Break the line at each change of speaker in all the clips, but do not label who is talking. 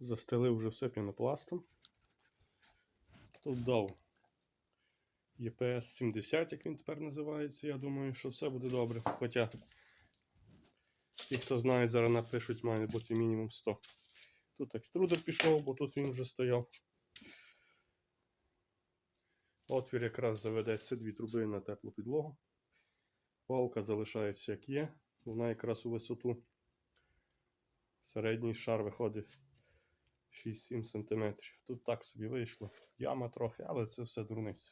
Застелив вже все пінопластом. Тут дав ЄПС 70, як він тепер називається. Я думаю, що все буде добре. Хоча ті, хто знає, зараз напишуть, має бути мінімум 100. Тут екструдер пішов, бо тут він вже стояв. Отвір якраз заведеться дві труби на теплу підлогу. Палка залишається як є. Вона якраз у висоту. Середній шар виходить 6-7 см. Тут так собі вийшло. Яма трохи, але це все дурниця.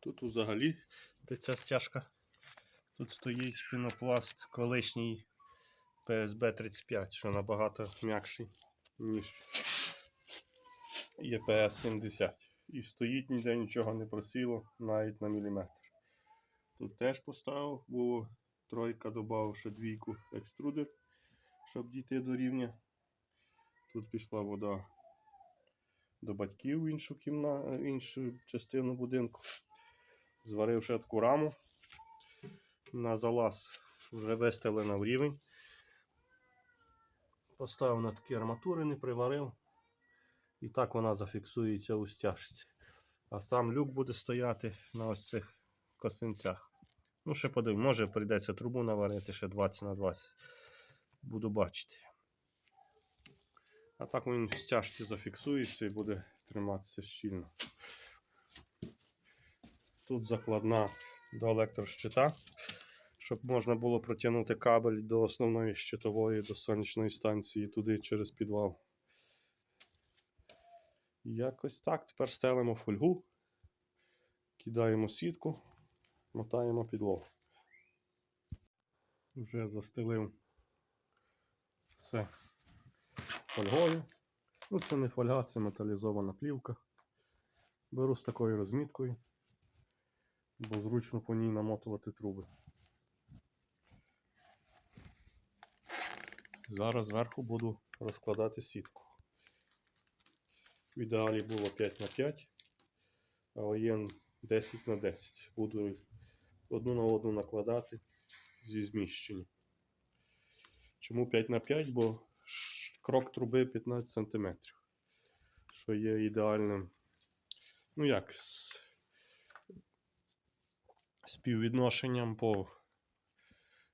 Тут взагалі, де ця стяжка, тут стоїть пінопласт колишній PSB-35, що набагато м'якший, ніж ЄПС-70. І стоїть ніде нічого не просіло, навіть на міліметр. Тут теж поставив, було тройка додав ще двійку екструдер, щоб дійти до рівня. Тут пішла вода до батьків в іншу, кімна... іншу частину будинку. Зварив ще таку раму. На залаз вже виставлена в рівень. Поставив на такі арматури, не приварив. І так вона зафіксується у стяжці. А сам люк буде стояти на ось цих косинцях. Ну, ще подивимо, може прийдеться трубу наварити ще 20 на 20. Буду бачити. А так він в стяжці зафіксується і буде триматися щільно. Тут закладна до електрощита, щоб можна було протягнути кабель до основної щитової, до сонячної станції туди через підвал. Якось так. Тепер стелимо фольгу, кидаємо сітку, мотаємо підлогу. Вже застелив все фольгою. Ну, це не фольга, це металізована плівка. Беру з такою розміткою, бо зручно по ній намотувати труби. Зараз зверху буду розкладати сітку. В ідеалі було 5 на 5, але є 10 на 10. Буду одну на одну накладати зі зміщенням. Чому 5 на 5? Бо крок труби 15 см, що є ідеальним. Ну як, з співвідношенням по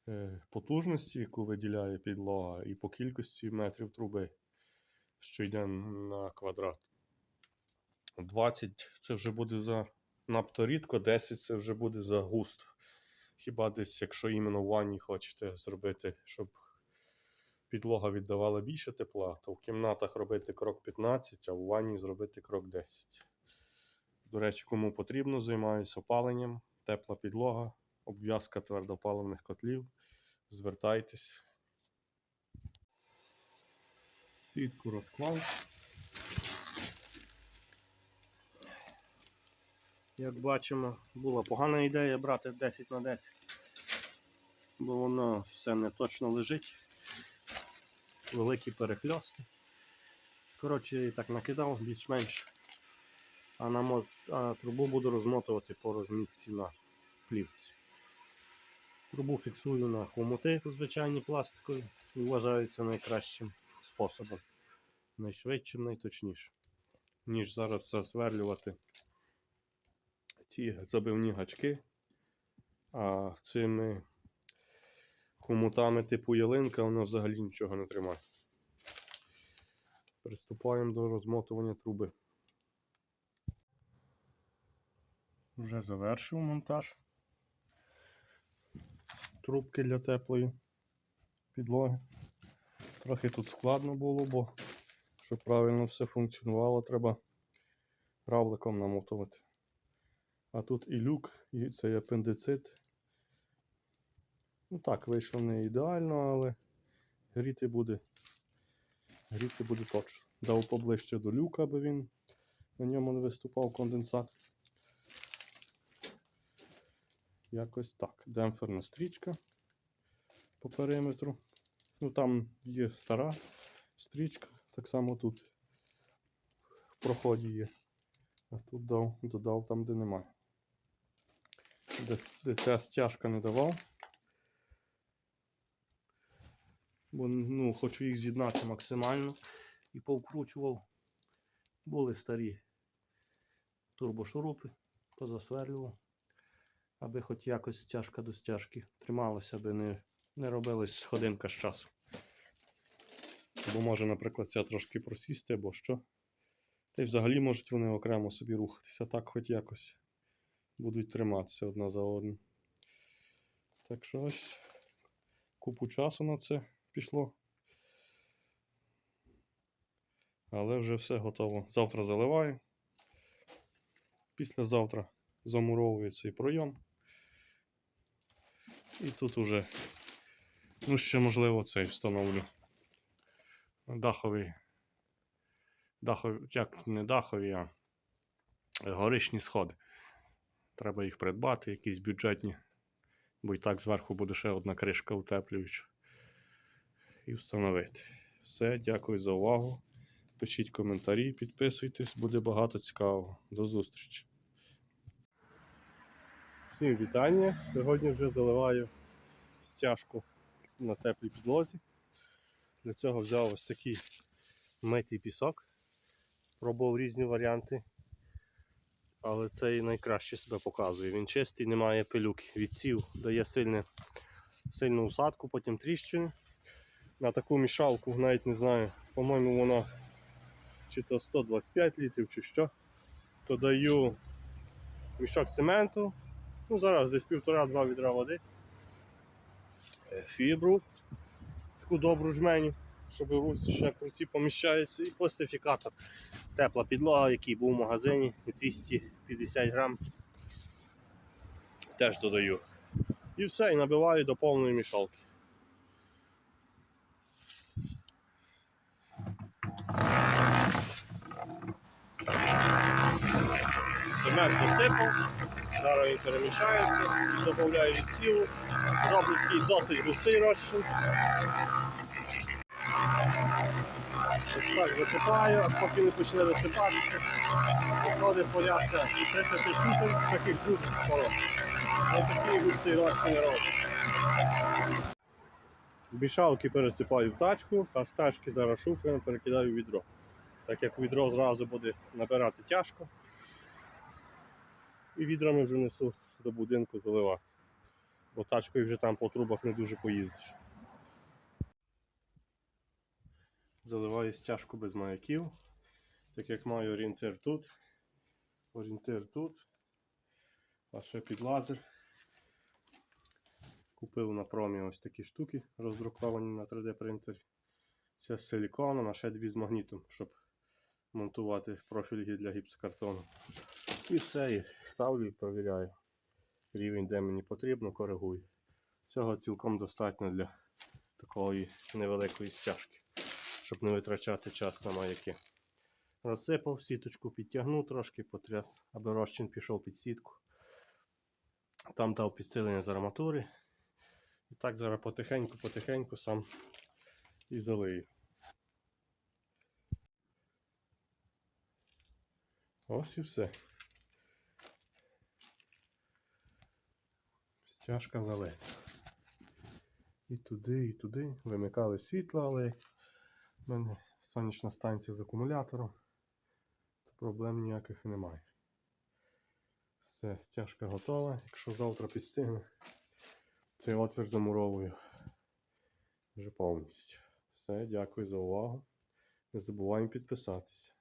е, потужності, яку виділяє підлога, і по кількості метрів труби, що йде на квадрат. 20 це вже буде за надто рідко, 10 це вже буде за густо. Хіба десь, якщо іменно в ванні хочете зробити, щоб підлога віддавала більше тепла, то в кімнатах робити крок 15, а в ванні зробити крок 10. До речі, кому потрібно, займаюся опаленням, тепла підлога, обв'язка твердопаливних котлів. Звертайтесь. Сітку розклав. Як бачимо, була погана ідея брати 10 на 10, бо воно все не точно лежить. Великі перехльости. Коротше, я так накидав більш-менш. А, намо... а трубу буду розмотувати по розмітці на плівці. Трубу фіксую на хомути звичайні пластикові і вважається найкращим способом. Найшвидшим, найточнішим. Ніж зараз засверлювати ті забивні гачки, а цими хомутами типу ялинка воно взагалі нічого не тримає. Приступаємо до розмотування труби. Вже завершив монтаж трубки для теплої підлоги. Трохи тут складно було, бо щоб правильно все функціонувало, треба равликом намотувати. А тут і люк, і цей апендицит. Ну так, вийшло не ідеально, але гріти буде. Гріти буде точно. Дав поближче до люка, аби він на ньому не виступав конденсат. Якось так. Демпферна стрічка по периметру. Ну там є стара стрічка, так само тут в проході є. А тут дав, додав там, де немає. Де, ця стяжка не давав. Бо ну, хочу їх з'єднати максимально. І повкручував. Були старі турбошурупи, позасверлював, аби хоч якось стяжка до стяжки трималася, аби не, не робилась сходинка з часу. Бо може, наприклад, ця трошки просісти або що. Та й взагалі можуть вони окремо собі рухатися, так хоч якось будуть триматися одна за одну. Так що ось купу часу на це пішло. Але вже все готово. Завтра заливаю. Післязавтра замуровую цей пройом. І тут уже, ну ще можливо цей встановлю. Даховий. Дахові, як не дахові, а горишні сходи. Треба їх придбати, якісь бюджетні. Бо і так зверху буде ще одна кришка утеплююча. І встановити. Все, дякую за увагу. Пишіть коментарі, підписуйтесь, буде багато цікавого. До зустрічі. Всім вітання. Сьогодні вже заливаю стяжку на теплій підлозі. Для цього взяв ось такий митий пісок. Пробував різні варіанти. Але цей найкраще себе показує. Він чистий, немає пилюки. Відсів, дає сильне, сильну усадку, потім тріщини. На таку мішалку, навіть не знаю, по-моєму, вона чи то 125 літрів, чи що. То даю мішок цементу. Ну, зараз десь півтора-два відра води. Е, Фібру, таку добру жменю, щоб ще в руці поміщається. І пластифікатор. Тепла підлога, який був в магазині, 250 грам. Теж додаю. І все, і набиваю до повної мішалки. Цемент досипав, зараз він перемішається, додаю відсіву, роблю такий досить густий розчин. Ось так засипаю, аж поки не почне висипатися. Виходить порядка 30 суток, таких дуже скоро. Ось такий густий розчин роблю. З мішалки пересипаю в тачку, а з тачки зараз шуфлем перекидаю в відро. Так як відро зразу буде набирати тяжко. І відрами вже несу до будинку заливати. Бо тачкою вже там по трубах не дуже поїздиш. Заливаю стяжку без маяків. Так як маю орієнтир тут. Орієнтир тут. А ще під лазер. Купив на промі ось такі штуки, роздруковані на 3D принтері. Це з силіконом, а ще дві з магнітом, щоб монтувати профілі для гіпсокартону. І все, і ставлю і провіряю. Рівень, де мені потрібно, коригую. Цього цілком достатньо для такої невеликої стяжки, щоб не витрачати час на маяки. Розсипав, сіточку підтягнув трошки, потряс, аби розчин пішов під сітку. Там дав підсилення з арматури. І так зараз потихеньку-потихеньку сам і залию. Ось і все. Стяжка залита. І туди, і туди. Вимикали світло, але в мене сонячна станція з акумулятором. То проблем ніяких немає. Все, стяжка готова. Якщо завтра підстигне, цей отвір замуровую вже повністю. Все, дякую за увагу. Не забуваємо підписатися.